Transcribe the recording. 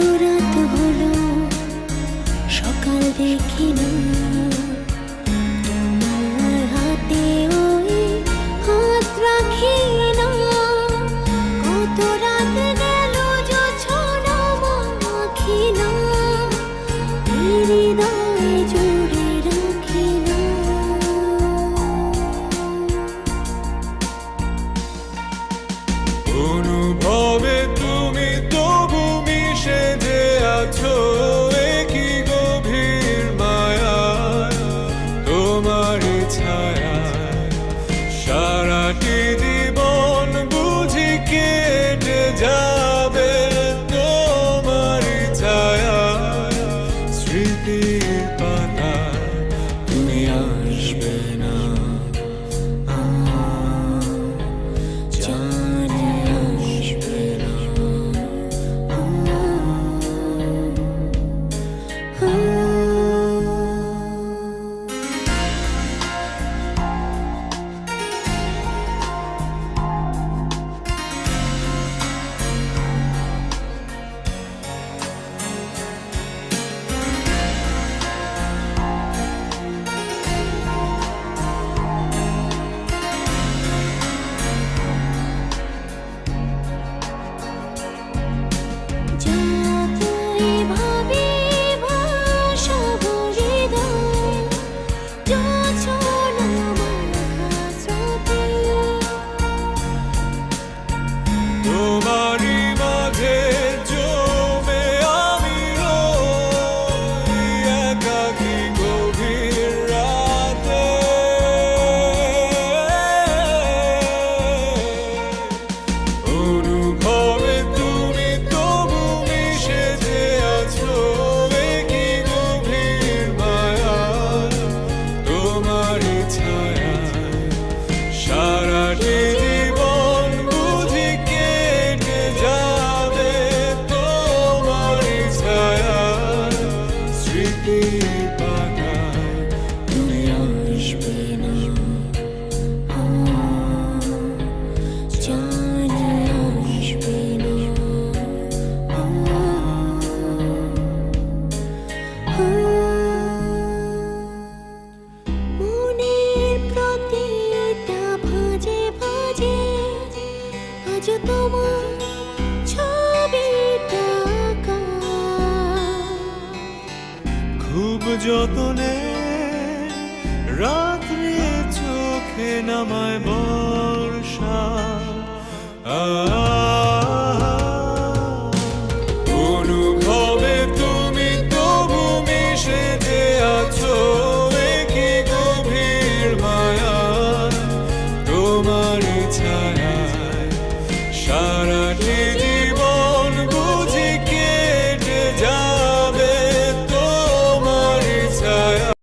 এত রাত হলো সকাল দেখি না। কাটে Oh, Nobody আজ তোমার ছবিটা খুব যতনে রাত্রে চোখে নামায় বর্ষা। আ